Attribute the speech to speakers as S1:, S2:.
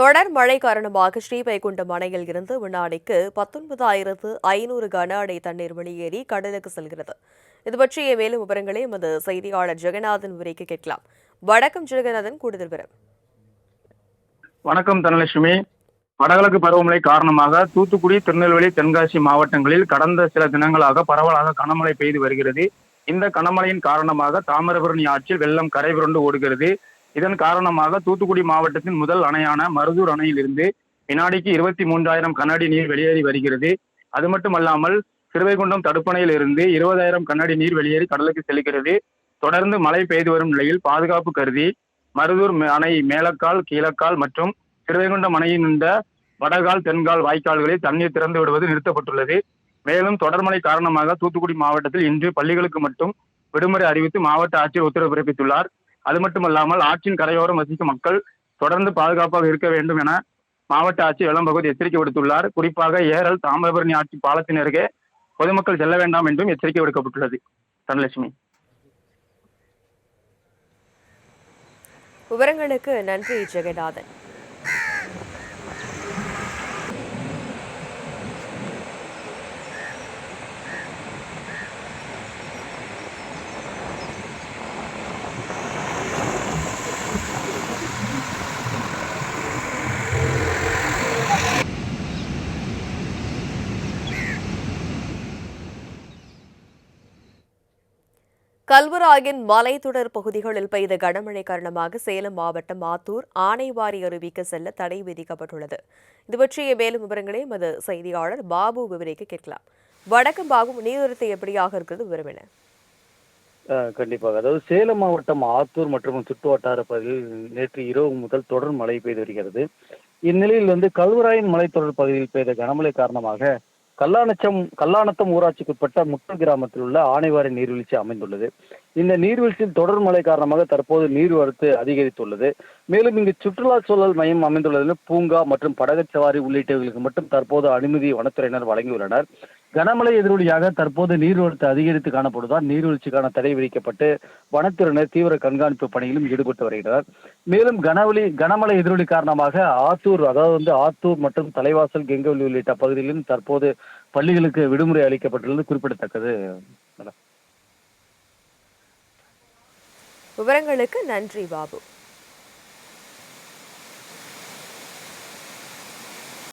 S1: தொடர் மழை காரணமாக ஸ்ரீவைகுண்டம் அணையில் இருந்து வினாடிக்கு பத்தொன்பதாயிரத்து ஐநூறு கன அடி தண்ணீர் வெளியேறி கடலுக்கு செல்கிறது. இது பற்றிய மேலும் விவரங்களை எமது செய்தியாளர் ஜெகநாதன் உரைக்கு கேட்கலாம். வணக்கம் ஜெகநாதன் கூடுதல் விவரம்.
S2: வணக்கம் தனலட்சுமி. வடகிழக்கு பருவமழை காரணமாக தூத்துக்குடி திருநெல்வேலி தென்காசி மாவட்டங்களில் கடந்த சில தினங்களாக பரவலாக கனமழை பெய்து வருகிறது. இந்த கனமழையின் காரணமாக தாமிரபரணி ஆற்றில் வெள்ளம் கரைபுரண்டு ஓடுகிறது. இதன் காரணமாக தூத்துக்குடி மாவட்டத்தின் முதல் அணையான மருதூர் அணையிலிருந்து வினாடிக்கு இருபத்தி மூன்றாயிரம் கனஅடி நீர் வெளியேறி வருகிறது. அது மட்டுமல்லாமல் சிறுவைகுண்டம் தடுப்பணையில் இருந்து இருபதாயிரம் கண்ணாடி நீர் வெளியேறி கடலுக்கு செல்கிறது. தொடர்ந்து மழை பெய்து வரும் நிலையில் பாதுகாப்பு கருதி மருதூர் அணை மேலக்கால் கீழக்கால் மற்றும் சிறுவைகுண்டம் அணையின் இந்த வடகால் தென்கால் வாய்க்கால்களில் தண்ணீர் திறந்து விடுவது நிறுத்தப்பட்டுள்ளது. மேலும் தொடர்மழை காரணமாக தூத்துக்குடி மாவட்டத்தில் இன்று பள்ளிகளுக்கு மட்டும் விடுமுறை அறிவித்து மாவட்ட ஆட்சியர் உத்தரவு பிறப்பித்துள்ளார். அது மட்டுமல்லாமல் ஆற்றின் கரையோரம் வசிக்கும் மக்கள் தொடர்ந்து பாதுகாப்பாக இருக்க வேண்டும் என மாவட்ட ஆட்சியர் இளம்பகுதி எச்சரிக்கை விடுத்துள்ளார். குறிப்பாக ஏரல் தாமிரபரணி ஆட்சி பாலத்தின் அருகே பொதுமக்கள் செல்ல வேண்டாம் என்றும் எச்சரிக்கை விடுக்கப்பட்டுள்ளது. தனலட்சுமி.
S1: விவரங்களுக்கு நன்றி ஜெகநாதன். கல்வராயன் மலைத்தொடர் பகுதிகளில் பெய்த கனமழை காரணமாக சேலம் மாவட்டம் ஆத்தூர் ஆனைவாரி அருவிக்கு செல்ல தடை விதிக்கப்பட்டுள்ளது. இது பற்றிய மேலும் விவரங்களை எமது செய்தியாளர் பாபு விவரிக்க கேட்கலாம். வடக்கம் பாபு நீர்நிறுத்தம் எப்படியாக இருக்கிறது விவரம் என்ன?
S3: கண்டிப்பாக. அதாவது சேலம் மாவட்டம் ஆத்தூர் மற்றும் சுற்றுவட்டார பகுதியில் நேற்று இரவு முதல் தொடர் மழை பெய்து வருகிறது. இந்நிலையில் வந்து கல்வராயன் மலைத்தொடர் பகுதியில் பெய்த கனமழை காரணமாக கல்லாணச்சம் கல்லாணத்தம் ஊராட்சிக்குட்பட்ட முட்டல் கிராமத்தில் உள்ள ஆனைவாரி நீர்வீழ்ச்சி அமைந்துள்ளது. இந்த நீர்வீழ்ச்சியில் தொடர் மழை காரணமாக தற்போது நீர்வரத்து அதிகரித்துள்ளது. மேலும் இங்கு சுற்றுலா சூழல் மையம் அமைந்துள்ளதில் பூங்கா மற்றும் படகு சவாரி உள்ளிட்டவைகளுக்கு மட்டும் தற்போது அனுமதி வனத்துறையினர் வழங்கியுள்ளனர். கனமழை எதிரொலியாக தற்போது நீர்வரத்து அதிகரித்து காணப்படுவதால் நீர்வீழ்ச்சிக்கான தடை விதிக்கப்பட்டு வனத்துறையினர் தீவிர கண்காணிப்பு பணியிலும் ஈடுபட்டு வருகின்றனர். மேலும் கனவழி கனமழை எதிரொலி காரணமாக ஆத்தூர் அதாவது வந்து ஆத்தூர் மற்றும் தலைவாசல் கெங்கவலி உள்ளிட்ட பகுதிகளிலும் தற்போது பள்ளிகளுக்கு விடுமுறை அளிக்கப்பட்டுள்ளது. குறிப்பிடத்தக்கது
S1: விவரங்களுக்கு நன்றி பாபு.